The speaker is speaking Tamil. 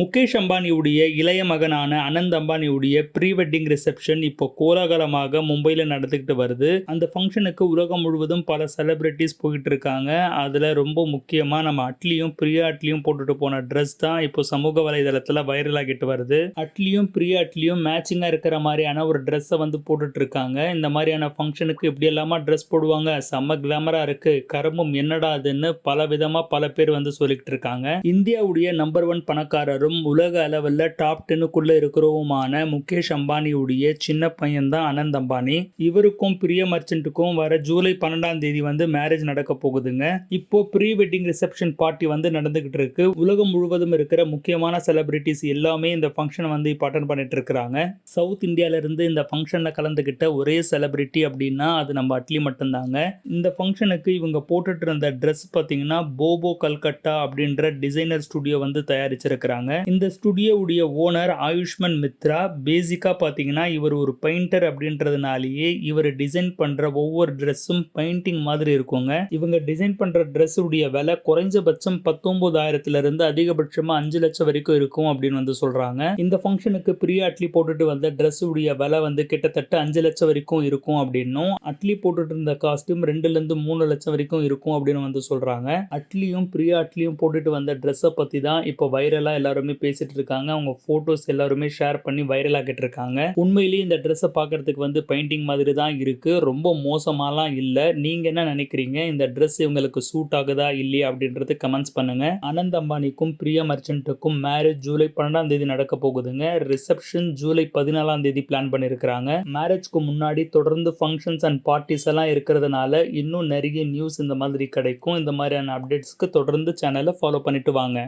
முகேஷ் அம்பானியுடைய இளைய மகனான அனந்த் அம்பானியுடைய ப்ரீ வெட்டிங் ரிசப்ஷன் இப்போ கோலாகலமாக மும்பையில் நடந்துக்கிட்டு வருது. அந்த ஃபங்க்ஷனுக்கு உலகம் முழுவதும் பல செலிப்ரிட்டிஸ் போயிட்டு இருக்காங்க. அதில் ரொம்ப முக்கியமாக நம்ம அட்லியும் பிரியா அட்லியும் போட்டுட்டு போன ட்ரெஸ் தான் இப்போ சமூக வலைதளத்தில் வைரல் ஆகிட்டு வருது. அட்லியும் பிரியா அட்லியும் மேட்சிங்காக இருக்கிற மாதிரியான ஒரு ட்ரெஸ்ஸை வந்து போட்டுட்டு இருக்காங்க. இந்த மாதிரியான ஃபங்க்ஷனுக்கு இப்படி எல்லாமா ட்ரெஸ் போடுவாங்க? செம்ம கிளாமராக இருக்குது கரும்பும் என்னடா அதுன்னு பல விதமாக பல பேர் வந்து சொல்லிக்கிட்டு இருக்காங்க. இந்தியாவுடைய நம்பர் ஒன் பணக்காரரும் உலக அளவில் டாப் டென்னுக்குள்ளே இருக்கிறவுமான முகேஷ் அம்பானியுடைய சின்ன பையன் தான் அனந்த் அம்பானி. இவருக்கும் பிரிய மர்ச்சன்ட்டுக்கும் வர ஜூலை பன்னெண்டாம் தேதி வந்து மேரேஜ் நடக்க போகுதுங்க. இப்போ ப்ரீ வெட்டிங் ரிசப்ஷன் பார்ட்டி வந்து நடந்துகிட்டு இருக்கு. உலகம் முழுவதும் இருக்கிற முக்கியமான செலிபிரிட்டிஸ் எல்லாமே இந்த ஃபங்க்ஷனை வந்து இப்போ அட்டன் பண்ணிட்டு இருக்கிறாங்க. சவுத் இந்தியாவிலிருந்து இந்த ஃபங்க்ஷனில் கலந்துக்கிட்ட ஒரே செலிபிரிட்டி அப்படின்னா அது நம்ம அட்லி மட்டும்தாங்க. இந்த ஃபங்க்ஷனுக்கு இவங்க போட்டுட்டு இருந்த ட்ரெஸ் பார்த்தீங்கன்னா போபோ கல்கட்டா அப்படின்ற டிசைனர் ஸ்டுடியோ வந்து தயாரிச்சிருக்கிறாங்க. இந்த ஸ்டுடியோவுடைய ஓனர் ஆயுஷ்மன் மித்ரா பேசிக்காக பார்த்தீங்கன்னா இவர் ஒரு பெயிண்டர் அப்படின்றதுனாலேயே இவர் டிசைன் பண்ணுற ஒவ்வொரு ட்ரெஸ்ஸும் பெயிண்டிங் மாதிரி இருக்குங்க. இவங்க டிசைன் பண்ணுற ட்ரெஸ்ஸுடைய விலை குறைஞ்சபட்சம் பத்தொன்பதாயிரத்துல இருந்து அதிகபட்சமாக அஞ்சு லட்சம் வரைக்கும் இருக்கும் அப்படின்னு வந்து சொல்கிறாங்க இந்த ஃபங்க்ஷனுக்கு பிரியா அட்லி போட்டுட்டு வந்த ட்ரெஸ்ஸுடைய விலை வந்து கிட்டத்தட்ட அஞ்சு லட்சம் வரைக்கும் இருக்கும் அப்படின்னும் அட்லி போட்டுட்டு இருந்த காஸ்ட்யூம் ரெண்டுலேருந்து மூணு லட்சம் வரைக்கும் இருக்கும் அப்படின்னு வந்து சொல்கிறாங்க அட்லியும் பிரியா அட்லியும் போட்டுட்டு வந்த ட்ரெஸ்ஸை பற்றி தான் இப்போ வைரலாக எல்லாரும் எல்லாருமே பேசிட்டு இருக்காங்க. அவங்க ஃபோட்டோஸ் எல்லாருமே ஷேர் பண்ணி வைரல் ஆகிட்டு இருக்காங்க. உண்மையிலேயே இந்த ட்ரெஸ்ஸை பார்க்கறதுக்கு வந்து பெயிண்டிங் மாதிரி தான் இருக்கு. ரொம்ப மோசமாலாம் இல்லை. நீங்க என்ன நினைக்கிறீங்க? இந்த ட்ரெஸ் இவங்களுக்கு சூட் ஆகுதா? இல்லையா? அப்படின்றது கமெண்ட்ஸ் பண்ணுங்க. அனந்த் அம்பானிக்கும் பிரியா மர்ச்சன்ட்டுக்கும் மேரேஜ் ஜூலை பன்னெண்டாம் தேதி நடக்க போகுதுங்க. ரிசப்ஷன் ஜூலை பதினாலாம் தேதி பிளான் பண்ணியிருக்கிறாங்க மேரேஜ்க்கு முன்னாடி தொடர்ந்து ஃபங்க்ஷன்ஸ் அண்ட் பார்ட்டிஸ் எல்லாம் இருக்கிறதுனால இன்னும் நிறைய நியூஸ் இந்த மாதிரி கிடைக்கும். இந்த மாதிரியான அப்டேட்ஸ்க்கு தொடர்ந்து சேனலை ஃபாலோ பண்ணிட்டு வாங்க.